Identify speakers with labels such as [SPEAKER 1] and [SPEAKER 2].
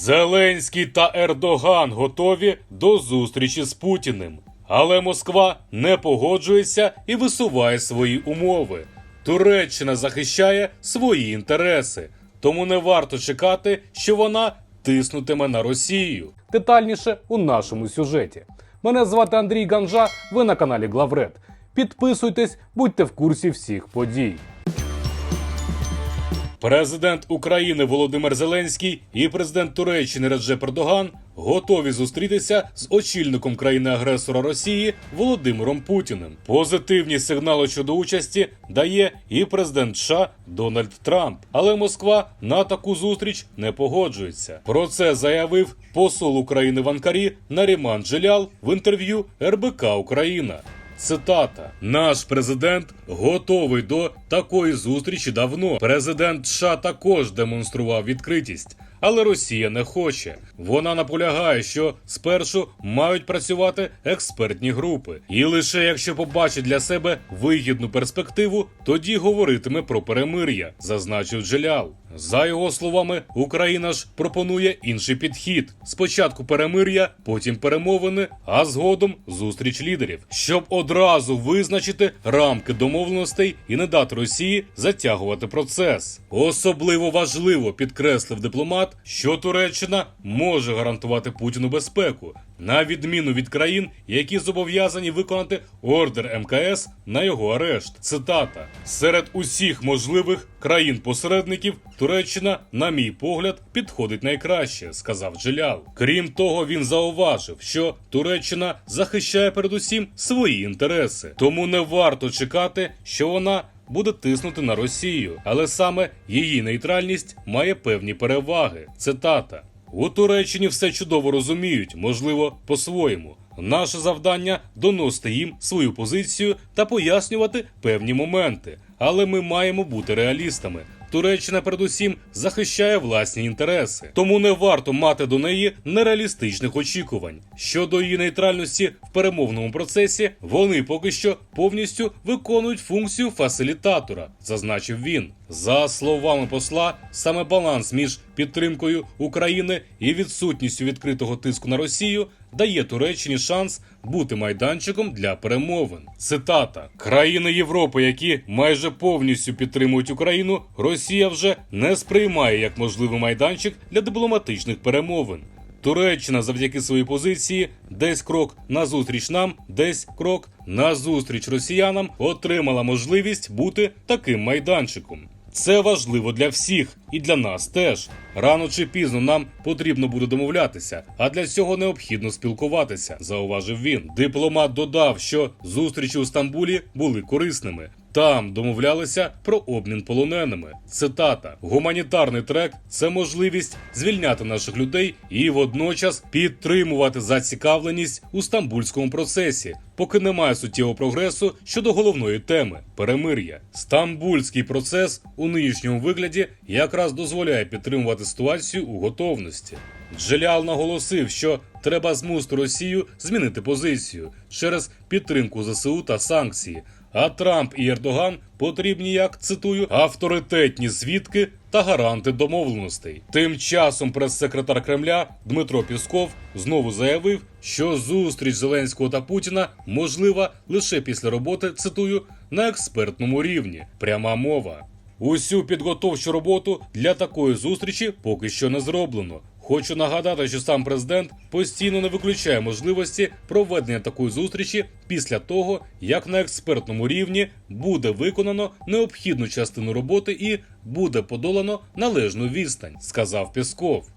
[SPEAKER 1] Зеленський та Ердоган готові до зустрічі з Путіним. Але Москва не погоджується і висуває свої умови. Туреччина захищає свої інтереси, тому не варто чекати, що вона тиснутиме на Росію. Детальніше у нашому сюжеті. Мене звати Андрій Ганжа. Ви на каналі Главред. Підписуйтесь, будьте в курсі всіх подій. Президент України Володимир Зеленський і президент Туреччини Реджеп Ердоган готові зустрітися з очільником країни-агресора Росії Володимиром Путіним. Позитивні сигнали щодо участі дає і президент США Дональд Трамп. Але Москва на таку зустріч не погоджується. Про це заявив посол України в Анкарі Наріман Джелял в інтерв'ю РБК Україна. Цитата: Наш президент готовий до такої зустрічі давно. Президент США також демонстрував відкритість, але Росія не хоче. Вона наполягає, що спершу мають працювати експертні групи, і лише якщо побачить для себе вигідну перспективу, тоді говоритиме про перемир'я, зазначив Джелял. За його словами, Україна ж пропонує інший підхід: спочатку перемир'я, потім перемовини, а згодом зустріч лідерів, щоб одразу визначити рамки домовленостей і не дати Росії затягувати процес. Особливо важливо підкреслив дипломат, що Туреччина може гарантувати Путіну безпеку, на відміну від країн, які зобов'язані виконати ордер МКС на його арешт. Цитата: серед усіх можливих країн-посередників Туреччина, на мій погляд, підходить найкраще, сказав Джелял. Крім того, він зауважив, що Туреччина захищає передусім свої інтереси, тому не варто чекати, що вона. Буде тиснути на Росію, але саме її нейтральність має певні переваги. Цитата: у Туреччині все чудово розуміють, можливо, по-своєму. Наше завдання доносити їм свою позицію та пояснювати певні моменти. Але ми маємо бути реалістами. Туреччина передусім захищає власні інтереси, тому не варто мати до неї нереалістичних очікувань. Щодо її нейтральності в перемовному процесі, вони поки що повністю виконують функцію фасилітатора, зазначив він. За словами посла, саме баланс між підтримкою України і відсутністю відкритого тиску на Росію дає Туреччині шанс бути майданчиком для перемовин. Цитата: країни Європи, які майже повністю підтримують Україну, Росія вже не сприймає як можливий майданчик для дипломатичних перемовин. Туреччина завдяки своїй позиції десь крок назустріч нам, десь крок назустріч росіянам отримала можливість бути таким майданчиком. Це важливо для всіх і для нас теж. Рано чи пізно нам потрібно буде домовлятися, а для цього необхідно спілкуватися, зауважив він. Дипломат додав, що зустрічі у Стамбулі були корисними. Там домовлялися про обмін полоненими. Цитата: гуманітарний трек це можливість звільняти наших людей і водночас підтримувати зацікавленість у стамбульському процесі, поки немає суттєвого прогресу щодо головної теми перемир'я. Стамбульський процес у нинішньому вигляді якраз дозволяє підтримувати ситуацію у готовності. Джелял наголосив, що треба змусити Росію змінити позицію через підтримку ЗСУ та санкції. А Трамп і Ердоган потрібні, як цитую, авторитетні свідки та гаранти домовленостей. Тим часом прес-секретар Кремля Дмитро Пісков знову заявив, що зустріч Зеленського та Путіна можлива лише після роботи, цитую, на експертному рівні. Пряма мова. Усю підготовчу роботу для такої зустрічі поки що не зроблено. Хочу нагадати, що сам президент постійно не виключає можливості проведення такої зустрічі після того, як на експертному рівні буде виконано необхідну частину роботи і буде подолано належну відстань, сказав Пісков.